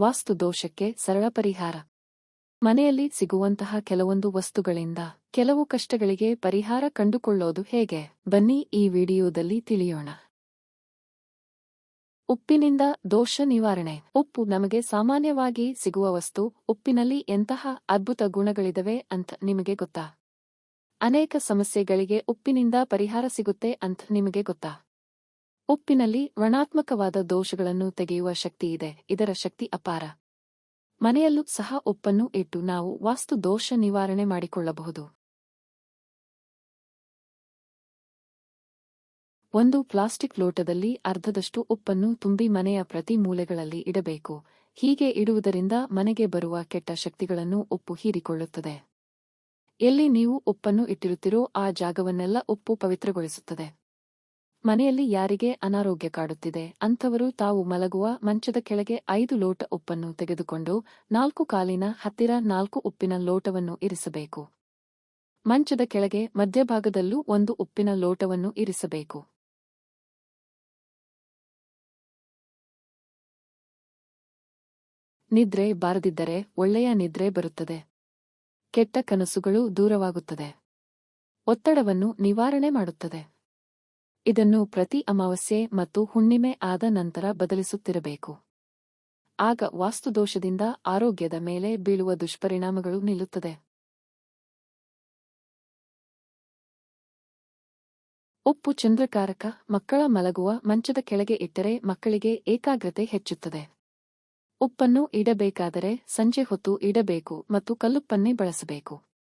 ವಾಸ್ತು ದೋಷಕ್ಕೆ ಸರಳ ಪರಿಹಾರ. ಮನೆಯಲ್ಲಿ ಸಿಗುವಂತಹ ಕೆಲವೊಂದು ವಸ್ತುಗಳಿಂದ ಕೆಲವು ಕಷ್ಟಗಳಿಗೆ ಪರಿಹಾರ ಕಂಡುಕೊಳ್ಳೋದು ಹೇಗೆ? ಬನ್ನಿ ಈ ವಿಡಿಯೋದಲ್ಲಿ ತಿಳಿಯೋಣ. ಉಪ್ಪಿನಿಂದ ದೋಷ ನಿವಾರಣೆ. ಉಪ್ಪು ನಮಗೆ ಸಾಮಾನ್ಯವಾಗಿ ಸಿಗುವ ವಸ್ತು, ಉಪ್ಪಿನಲ್ಲಿ ಎಂತಹ ಅದ್ಭುತ ಗುಣಗಳಿದವೆ ಅಂತ ನಿಮಗೆ ಗೊತ್ತಾ? ಅನೇಕ ಸಮಸ್ಯೆಗಳಿಗೆ ಉಪ್ಪಿನಿಂದ ಪರಿಹಾರ ಸಿಗುತ್ತೆ ಅಂತ ನಿಮಗೆ ಗೊತ್ತಾ? ಉಪ್ಪಿನಲ್ಲಿ ಋಣಾತ್ಮಕವಾದ ದೋಷಗಳನ್ನು ತೆಗೆಯುವ ಶಕ್ತಿಯಿದೆ ಇದರ ಶಕ್ತಿ ಅಪಾರ. ಮನೆಯಲ್ಲೂ ಸಹ ಉಪ್ಪನ್ನು ಇಟ್ಟು ನಾವು ವಾಸ್ತು ದೋಷ ನಿವಾರಣೆ ಮಾಡಿಕೊಳ್ಳಬಹುದು. ಒಂದು ಪ್ಲಾಸ್ಟಿಕ್ ಲೋಟದಲ್ಲಿ ಅರ್ಧದಷ್ಟು ಉಪ್ಪನ್ನು ತುಂಬಿ ಮನೆಯ ಪ್ರತಿ ಮೂಲೆಗಳಲ್ಲಿ ಇಡಬೇಕು, ಹೀಗೆ ಇಡುವುದರಿಂದ ಮನೆಗೆ ಬರುವ ಕೆಟ್ಟ ಶಕ್ತಿಗಳನ್ನು ಉಪ್ಪು ಹೀರಿಕೊಳ್ಳುತ್ತದೆ. ಎಲ್ಲಿ ನೀವು ಉಪ್ಪನ್ನು ಇಟ್ಟಿರುತ್ತೀರೋ ಆ ಜಾಗವನ್ನೆಲ್ಲ ಉಪ್ಪು ಪವಿತ್ರಗೊಳಿಸುತ್ತದೆ. ಮನೆಯಲ್ಲಿ ಯಾರಿಗೆ ಅನಾರೋಗ್ಯ ಕಾಡುತ್ತಿದೆ ಅಂಥವರು ತಾವು ಮಲಗುವ ಮಂಚದ ಕೆಳಗೆ ಐದು ಲೋಟ ಉಪ್ಪನ್ನು ತೆಗೆದುಕೊಂಡು ನಾಲ್ಕು ಕಾಲಿನ ಹತ್ತಿರ ನಾಲ್ಕು ಉಪ್ಪಿನ ಲೋಟವನ್ನು ಇರಿಸಬೇಕು. ಮಂಚದ ಕೆಳಗೆ ಮಧ್ಯಭಾಗದಲ್ಲೂ ಒಂದು ಉಪ್ಪಿನ ಲೋಟವನ್ನು ಇರಿಸಬೇಕು. ನಿದ್ರೆ ಬಾರದಿದ್ದರೆ ಒಳ್ಳೆಯ ನಿದ್ರೆ ಬರುತ್ತದೆ. ಕೆಟ್ಟ ಕನಸುಗಳು ದೂರವಾಗುತ್ತದೆ. ಒತ್ತಡವನ್ನು ನಿವಾರಣೆ ಮಾಡುತ್ತದೆ. ಇದನ್ನು ಪ್ರತಿ ಅಮಾವಾಸ್ಯೆ ಮತ್ತು ಹುಣ್ಣಿಮೆ ಆದ ನಂತರ ಬದಲಿಸುತ್ತಿರಬೇಕು. ಆಗ ವಾಸ್ತುದೋಷದಿಂದ ಆರೋಗ್ಯದ ಮೇಲೆ ಬೀಳುವ ದುಷ್ಪರಿಣಾಮಗಳು ನಿಲ್ಲುತ್ತದೆ. ಉಪ್ಪು ಚಂದ್ರಕಾರಕ ಮಕ್ಕಳ ಮಲಗುವ ಮಂಚದ ಕೆಳಗೆ ಇಟ್ಟರೆ ಮಕ್ಕಳಿಗೆ ಏಕಾಗ್ರತೆ ಹೆಚ್ಚುತ್ತದೆ. ಉಪ್ಪನ್ನು ಇಡಬೇಕಾದರೆ ಸಂಜೆ ಹೊತ್ತು ಇಡಬೇಕು ಮತ್ತು ಕಲ್ಲುಪ್ಪನ್ನೇ ಬಳಸಬೇಕು.